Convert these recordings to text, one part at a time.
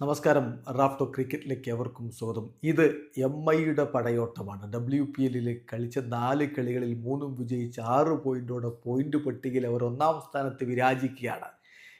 നമസ്കാരം. റാഫ്റ്റോ ക്രിക്കറ്റിലേക്ക് എവർക്കും സ്വാഗതം. ഇത് എം ഐയുടെ പടയോട്ടമാണ്. ഡബ്ല്യു പി എല്ലിൽ കളിച്ച നാല് കളികളിൽ മൂന്നും വിജയിച്ച് ആറ് പോയിന്റോടെ പോയിന്റ് പട്ടികയിൽ അവർ ഒന്നാം സ്ഥാനത്ത് വിരാജിക്കുകയാണ്.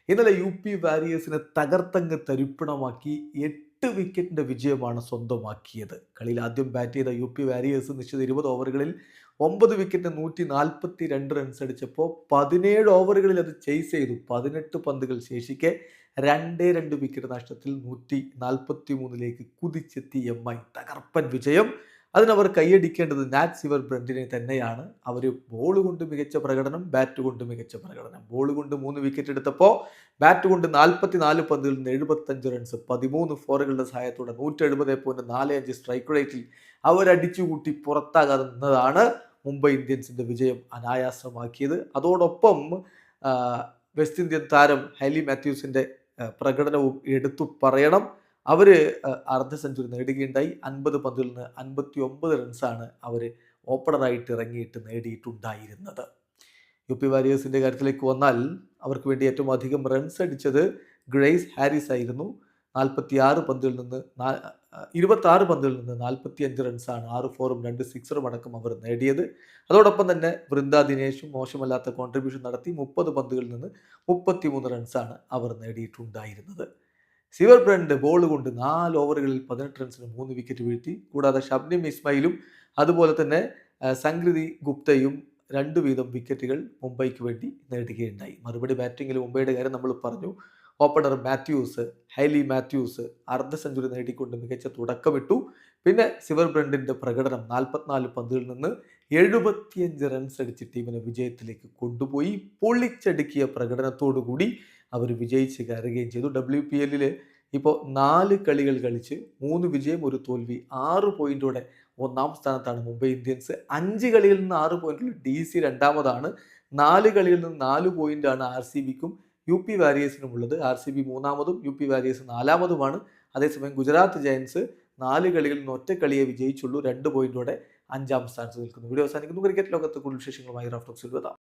ഇന്നലെ യു പി വാരിയേഴ്സിനെ തകർത്തങ്ങ് തരിപ്പണമാക്കി എട്ട് വിക്കറ്റിന്റെ വിജയമാണ് സ്വന്തമാക്കിയത്. കളിയിൽ ആദ്യം ബാറ്റ് ചെയ്ത യു പി വാരിയേഴ്സ് നിശ്ചിത ഇരുപത് ഓവറുകളിൽ ഒമ്പത് വിക്കറ്റിന് നൂറ്റി നാൽപ്പത്തി രണ്ട് റൺസ് അടിച്ചപ്പോൾ പതിനേഴ് ഓവറുകളിൽ അത് ചേസ് ചെയ്തു. പതിനെട്ട് പന്തുകൾ ശേഷിക്കെ രണ്ടേ രണ്ട് വിക്കറ്റ് നഷ്ടത്തിൽ നൂറ്റി നാൽപ്പത്തി മൂന്നിലേക്ക് കുതിച്ചെത്തി എം ഐ തകർപ്പൻ വിജയം. അതിനവർ കൈയടിക്കേണ്ടത് നാറ്റ് സിവർ ബ്രണ്ടിനെ തന്നെയാണ്. അവർ ബോൾ കൊണ്ട് മികച്ച പ്രകടനം ബാറ്റ് കൊണ്ട് മികച്ച പ്രകടനം. ബോൾ കൊണ്ട് മൂന്ന് വിക്കറ്റ് എടുത്തപ്പോൾ ബാറ്റ് കൊണ്ട് നാൽപ്പത്തി നാല് പന്തുകളിൽ നിന്ന് എഴുപത്തഞ്ച് റൺസ് പതിമൂന്ന് ഫോറുകളുടെ സഹായത്തോടെ നൂറ്റി എഴുപത് പോയിന്റ് നാല് അഞ്ച് സ്ട്രൈക്ക് റേറ്റിൽ അവരടിച്ചുകൂട്ടി പുറത്താകാതെ നിന്നതാണ് മുംബൈ ഇന്ത്യൻസിന്റെ വിജയം അനായാസമാക്കിയത്. അതോടൊപ്പം വെസ്റ്റ് ഇന്ത്യൻ താരം ഹൈലി മാത്യൂസിന്റെ പ്രകടനവും എടുത്തു പറയണം. അവർ അർദ്ധ സെഞ്ചുറി നേടുകയുണ്ടായി. അൻപത് പന്തിൽ നിന്ന് അൻപത്തി ഒമ്പത് റൺസാണ് അവർ ഓപ്പണറായിട്ട് ഇറങ്ങിയിട്ട് നേടിയിട്ടുണ്ടായിരുന്നത്. യു പി വാരിയേഴ്സിന്റെ കാര്യത്തിലേക്ക് വന്നാൽ അവർക്ക് വേണ്ടി ഏറ്റവും അധികം റൺസ് അടിച്ചത് ഗ്രേസ് ഹാരിസ് ആയിരുന്നു. നാൽപ്പത്തി ആറ് പന്തിൽ നിന്ന് ഇരുപത്തി ആറ് പന്തുകളിൽ നിന്ന് നാൽപ്പത്തി അഞ്ച് റൺസാണ് ആറ് ഫോറും രണ്ട് സിക്സറും അടക്കം അവർ നേടിയത്. അതോടൊപ്പം തന്നെ വൃന്ദ ദിനേശും മോശമല്ലാത്ത കോൺട്രിബ്യൂഷൻ നടത്തി മുപ്പത് പന്തുകളിൽ നിന്ന് മുപ്പത്തിമൂന്ന് റൺസാണ് അവർ നേടിയിട്ടുണ്ടായിരുന്നത്. സിവർ ബ്രണ്ട് ബോൾ കൊണ്ട് നാല് ഓവറുകളിൽ പതിനെട്ട് റൺസിന് മൂന്ന് വിക്കറ്റ് വീഴ്ത്തി കൂടാതെ ഷബ്നിം ഇസ്മായിലും അതുപോലെ തന്നെ സംഗൃതി ഗുപ്തയും രണ്ട് വീതം വിക്കറ്റുകൾ മുംബൈക്ക് വേണ്ടി നേടുകയുണ്ടായി. മറുപടി ബാറ്റിങ്ങിൽ മുംബൈയുടെ കാര്യം നമ്മൾ പറഞ്ഞു. ഓപ്പണർ മാത്യൂസ് ഹൈലി മാത്യൂസ് അർദ്ധ സെഞ്ചുറി നേടിക്കൊണ്ട് മികച്ച തുടക്കമിട്ടു. പിന്നെ സിവർ ബ്രണ്ടിന്റെ പ്രകടനം നാൽപ്പത്തിനാല് പന്തുകളിൽ നിന്ന് എഴുപത്തിയഞ്ച് റൺസ് അടിച്ച് ടീമിനെ വിജയത്തിലേക്ക് കൊണ്ടുപോയി. പൊളിച്ചടുക്കിയ പ്രകടനത്തോടു കൂടി അവർ വിജയിച്ച് കയറുകയും ചെയ്തു. ഡബ്ല്യു പി എല്ലിൽ ഇപ്പോൾ നാല് കളികൾ കളിച്ച് മൂന്ന് വിജയം ഒരു തോൽവി ആറ് പോയിന്റോടെ ഒന്നാം സ്ഥാനത്താണ് മുംബൈ ഇന്ത്യൻസ്. അഞ്ച് കളിയിൽ നിന്ന് ആറ് പോയിന്റിൽ ഡി സി രണ്ടാമതാണ്. നാല് കളിയിൽ നിന്ന് നാല് പോയിന്റാണ് ആർ സി ബിക്കും യു പി വാരിയേഴ്സിനും ഉള്ളത്. ആർ സി ബി മൂന്നാമതും യു പി വാരിയേഴ്സ് നാലാമതുമാണ്. അതേസമയം ഗുജറാത്ത് ജയൻസ് നാല് കളികളിൽ നിന്ന് ഒറ്റ കളിയെ വിജയിച്ചുള്ളൂ. രണ്ട് പോയിന്റോടെ അഞ്ചാം സ്ഥാനത്ത് നിൽക്കുന്നു. വീഡിയോ അവസാനിക്കുന്നു. ക്രിക്കറ്റ് ലോകത്ത് കൂടുതൽ വിശേഷങ്ങളുമായി റഫ്റ്റോക്സിൽ വരാം.